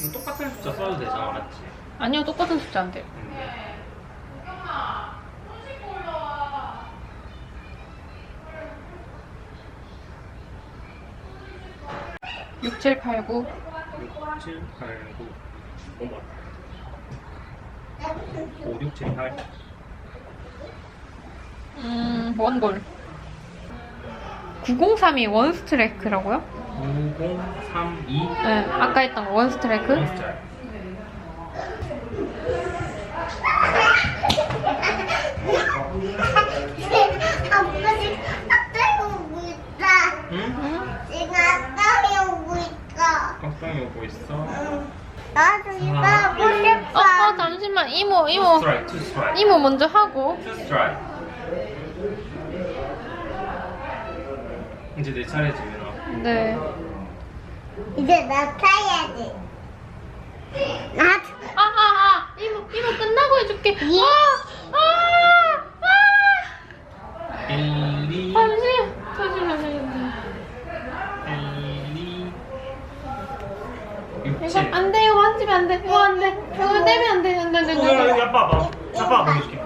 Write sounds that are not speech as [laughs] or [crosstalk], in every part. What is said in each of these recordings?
이거 똑같은 숫자 써도 되잖아, 맞지? 아니요, 똑같은 숫자 안 돼요. 음. 6, 7, 8, 9. 6, 7, 8, 9. 어머. 5, 6, 7, 8. 음, 원볼. 903이 원스트라이크라고요? 9, 0, 3, 2. 네, 아까 했던 거 원 스트라이크? 숫자. 아빠 지금 아빠 오고 있다. 응? 응? 지금 아빠 오고 있어. 깜빵이 오고 있어. 응. 나도 이거 아, 하고 어, 싶어. 어, 잠시만. 이모, 이모. 스트라이크, 투 스트라이크. 이모 먼저 하고. 투 스트라이크. 이제 내 차례지. 네. 이제 나 타야지. 나 아, 아, 아. 이모, 이모 끝나고 해줄게. 아, 아, 1, 2, 아. 잠시, 잠시만, 잠시만. 1, 2, 6, 이거 7. 안 돼, 이거 만지면 안 돼. 이거 안 돼. 이거 떼면 안 돼. 안 돼, 안 돼, 안 돼. 어, 여기 아빠 봐. 아빠가 보여줄게.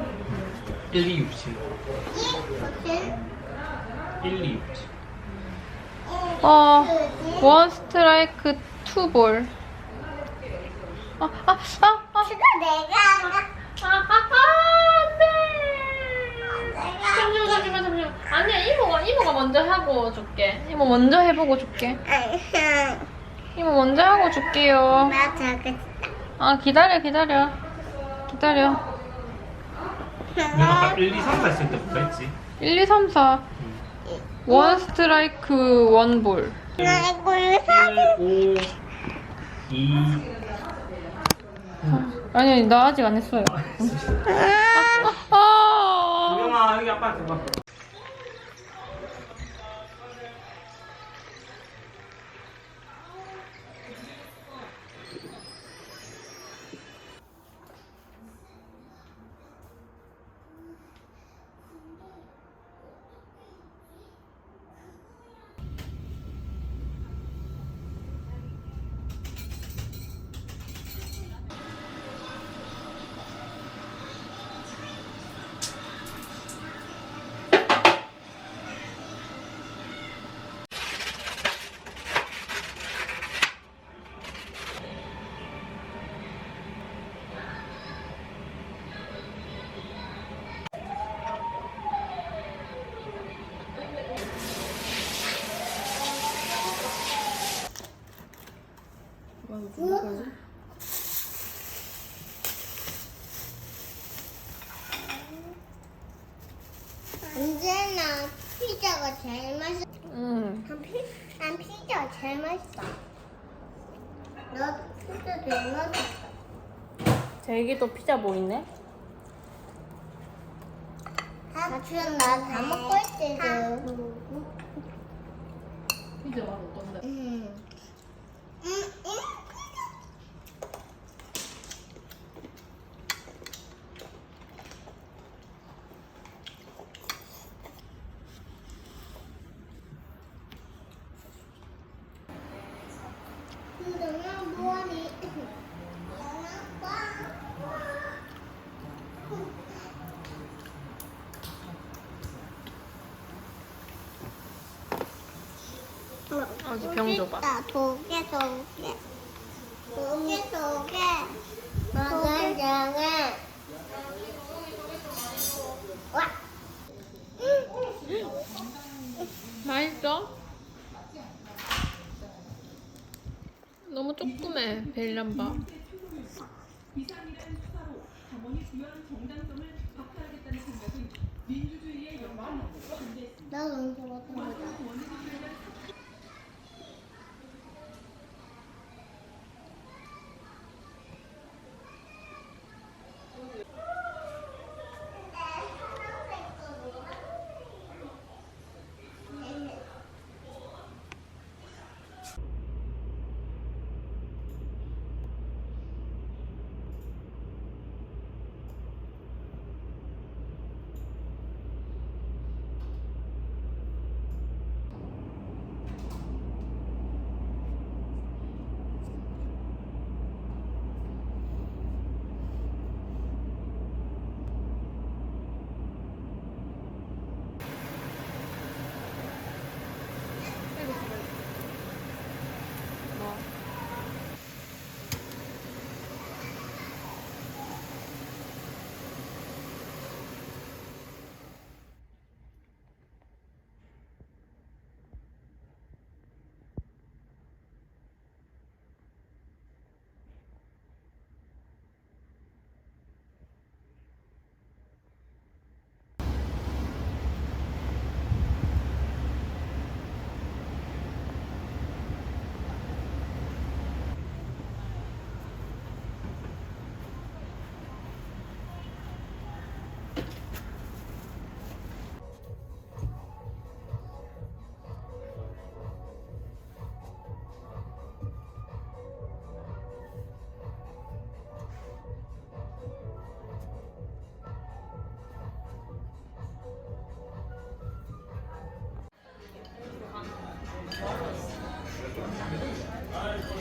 1, 2, 6, 7. 이 1, 2, 6, 7. 어, 원 스트라이크 투 볼. 아, 아, 아, 아. 내가 하나. 아, 아, 아, 안 돼. 잠시만, 잠시만, 잠시만. 아니야, 이모가, 이모가 먼저 하고 줄게. 이모 먼저 해보고 줄게. 이모 먼저 하고 줄게요. 나 저기. 아, 기다려, 기다려. 기다려. 내가 아까 1, 2, 3, 4 했을 때부터 했지. 1, 2, 3, 4. 원 스트라이크 원 볼. 나 이거 1, 사고. 5, 2. 아니, 아니, 나 아직 안 했어요. 아, 우영아, 여기 아빠한테 봐. 언제나 피자가 제일 맛있어. 음. 난, 피, 난 피자가 제일 맛있어. 너도 피자 제일 맛있어. 제기도 피자 뭐 있네? 사촌 나다 먹고 있지 지금. 피자 맛 어떤데? 음. 음, 음. 너는 뭐하니? 너는 뭐? 어디 병 줘봐. 도개 도개 도개 도개 와 맛있어? 너무 조그매 벨람바.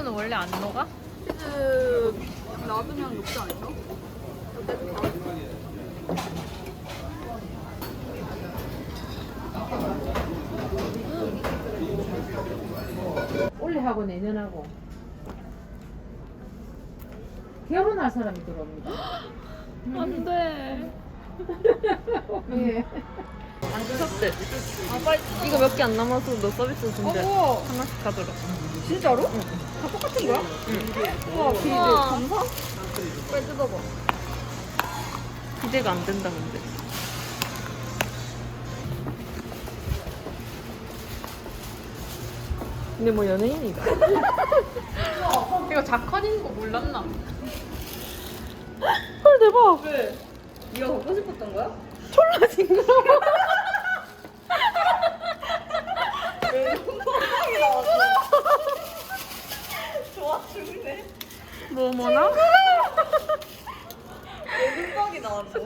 치즈는 원래 안 녹아? 치즈 놔두면 녹지 않을까? 올해하고 내년하고 결혼할 사람이 들어옵니다. 안 돼. [laughs] 예. 아, 빨리. 이거 몇 개 안 남아서 너 서비스 준대. 하나씩 가져라. 진짜로? 다 똑같은 거야? 응. 우와, 비즈 우와. 감사? 빨리 뜯어봐. 기대가 안 된다, 근데. 근데 뭐 연예인이다. [laughs] 이거 자커인 거 몰랐나? 헐 대박. 왜? 네가 갖고 싶었던 거야? 졸라 징그러. 왜 홈빵이 나왔어? 좋아 죽네. 뭐 뭐나? 왜 홈빵이 나왔어? 야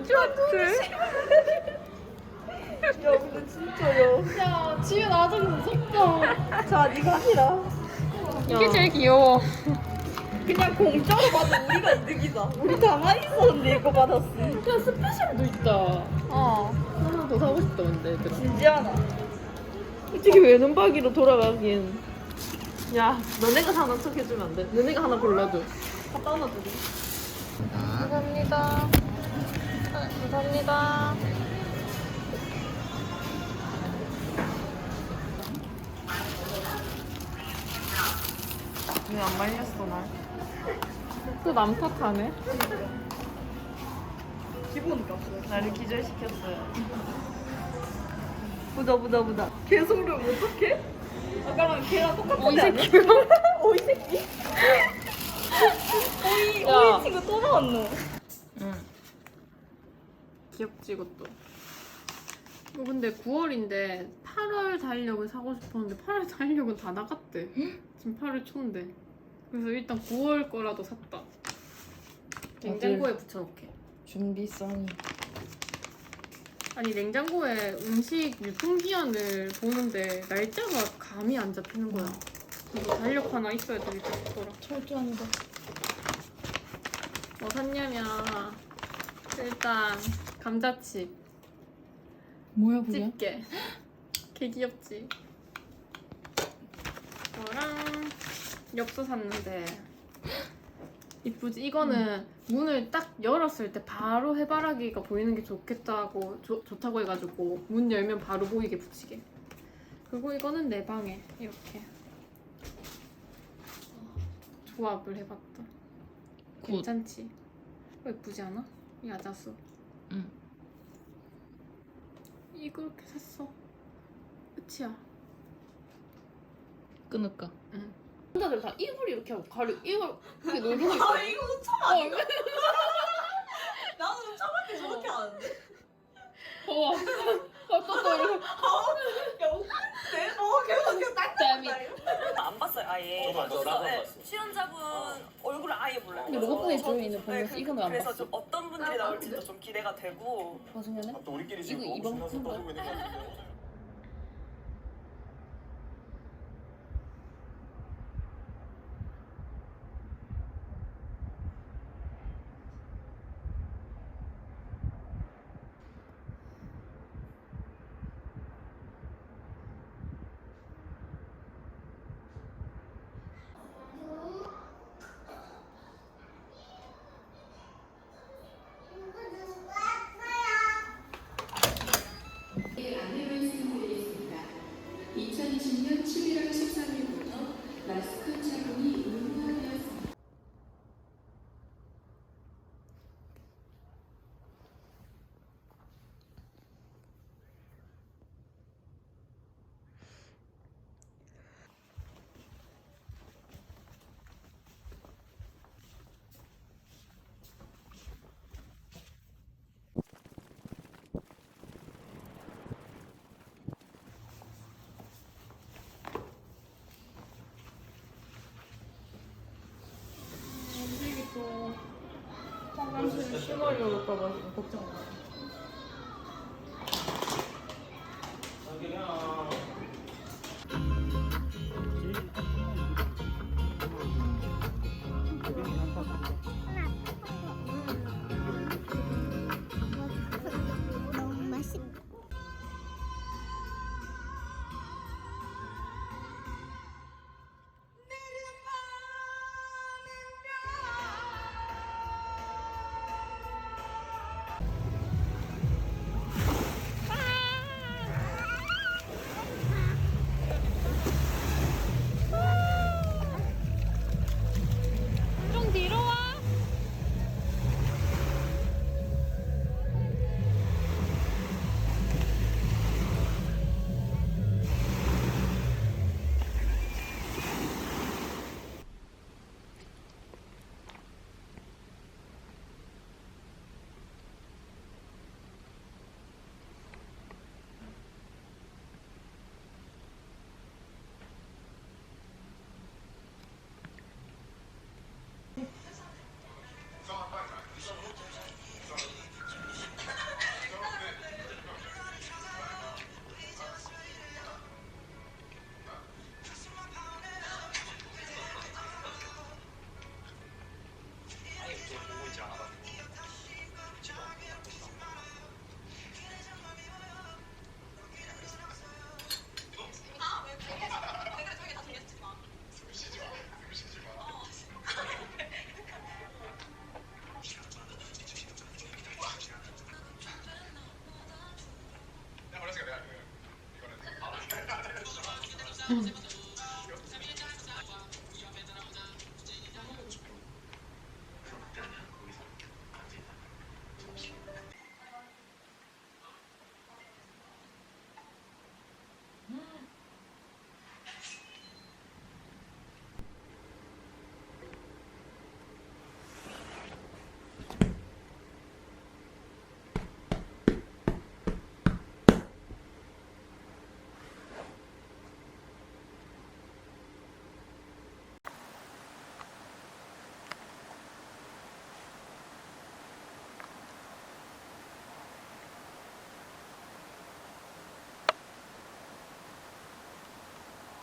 근데 진짜요. 야 지우 나도 무섭다. 자 네가 아니라 이게 제일 귀여워. 그냥 공짜로 받은 우리가 이득이다. 우리 가만히 있었는데 이거 받았어. 야 스페셜도 있다. 어. 하나 더 사고 싶다 근데. 얘들아. 진지하나? 솔직히 외눈박이로 돌아가긴. 야, 너네가 하나 척 해주면 안 돼? 너네가 하나 골라줘. 갖다 하나 주고. 감사합니다. 아, 감사합니다. 왜 안 말렸어, 날? 또 남 탓하네? 기본 값을. 나를 기절시켰어요. 보자 보자 보자. 개소를 어떡해? 아까랑 걔랑 똑같은 오이 데 아니야? 새끼. [laughs] 오이 새끼? 오이 야. 오이 친구 또 나왔노. 응. 귀엽지, 이것도. 이거 근데 9월인데 8월 달력을 사고 싶었는데 8월 달력은 다 나갔대. [gasps] 지금 8월 초인데. 그래서 일단 9월 거라도 샀다. 냉장고에 붙여놓게. 준비성이. 아니 냉장고에 음식 유통기한을 보는데 날짜가 감이 안 잡히는 거야. 이거 달력 하나 있어야 되겠더라 철저합니다. 뭐 샀냐면 일단 감자칩, 뭐야 그게? 집게. [gasps] 개 귀엽지. 이거랑 엽서 샀는데 [gasps] 이쁘지? 이거는 문을 딱 열었을 때 바로 해바라기가 보이는 게 좋겠다고 좋- 좋다고 해가지고 문 열면 바로 보이게 붙이게. 그리고 이거는 내 방에 이렇게 조합을 해봤다. 굿. 괜찮지? 어, 예쁘지 않아? 이 아자수. 응. 이거 이렇게 샀어. 끝이야. 끊을까? 혼자들 다 입을 이렇게 하고 가려 입을 이렇게 놀고 있어. 아 이거 우참 아닌가? 나는 우참할 때 저렇게 하는데. 어. 어떤 이렇게. 야 웃긴데? 어 계속 계속 딱 짬이. 안 봤어요 아예. 저도 안 봤어, 나도 안 네, 봤어. 출연자분 얼굴을 아예 몰라요. 근데 로봇분의 조인을 네, 보면서 그- 이건 왜안 그래서 봤어? 좀 어떤 분들이 나올지도 좀 기대가 되고. 나중에는? 또 우리끼리 지금 이거 너무 이번 신나서 거야? 떠들고 있는 거 같은데. 있어. 화장실 심하려올까봐 걱정 마. Mm.